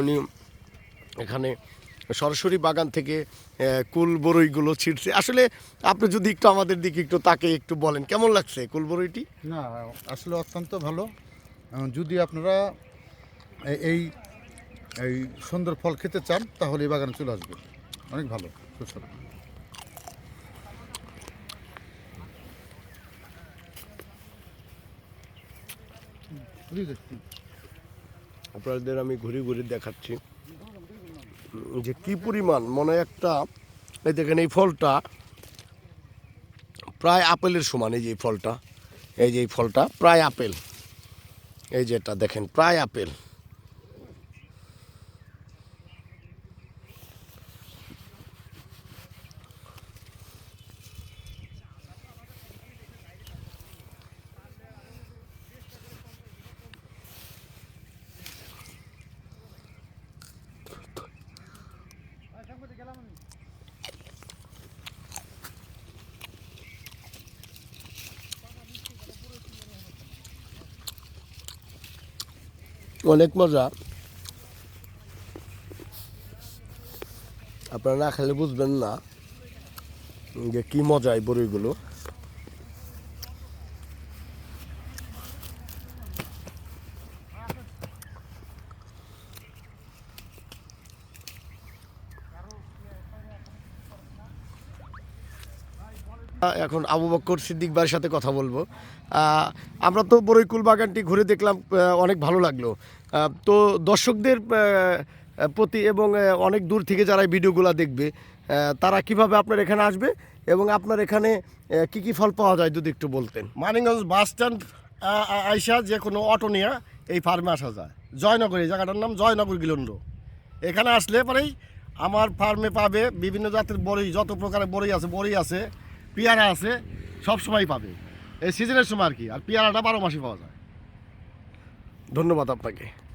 উনি এখানে সরাসরি বাগান থেকে কুল বরইগুলো ছিটছে আসলে আপনি যদি একটু আমাদের দিকে একটু তাকে একটু বলেন, কেমন লাগছে কুল বরইটি না, আসলে অত্যন্ত ভালো। যদি আপনারা এই এই সুন্দর ফল খেতে চান, তাহলে এই বাগানে চলে আসবেন। অনেক ভালো, সুস্বাদু। আপনাদের আমি ঘুরে ঘুরে দেখাচ্ছি যে কি পরিমাণ মনে একটা, এই দেখেন এই ফলটা, প্রায় আপেলের সমান, এই যে ফলটা, এই যে এই ফলটা, প্রায় আপেল, এই যেটা দেখেন, প্রায় আপেল। অনেক মজা। আপনারা না খেলে বুঝবেন না যে কী মজা এই বড়িগুলো। এখন আবু বক্কর সিদ্দিক ভাইয়ের সাথে কথা বলব। আমরা তো বরৈকুল বাগানটি ঘুরে দেখলাম অনেক ভালো লাগল। তো দর্শকদের প্রতি এবং অনেক দূর থেকে যারা ভিডিওগুলো দেখবে তারা কীভাবে আপনার এখানে আসবে এবং আপনার এখানে কি কি ফল পাওয়া যায় যদি একটু বলতেন? মানিগঞ্জ বাস স্ট্যান্ড আইসা যে কোনো অটো নিয়ে এই ফার্মে আসা যায়। জয়নগর, এই জায়গাটার নাম জয়নগর গিলন্ড। এখানে আসলে পরেই আমার ফার্মে পাবে বিভিন্ন জাতের বড়ি যত প্রকারের বড়ি আছে বড়ি আছে। পেয়ারা আছে, সব সময় পাবে। এই সিজনের সময় আর কি, আর পেয়ারাটা বারো মাসে পাওয়া যায়। ধন্যবাদ আপনাকে।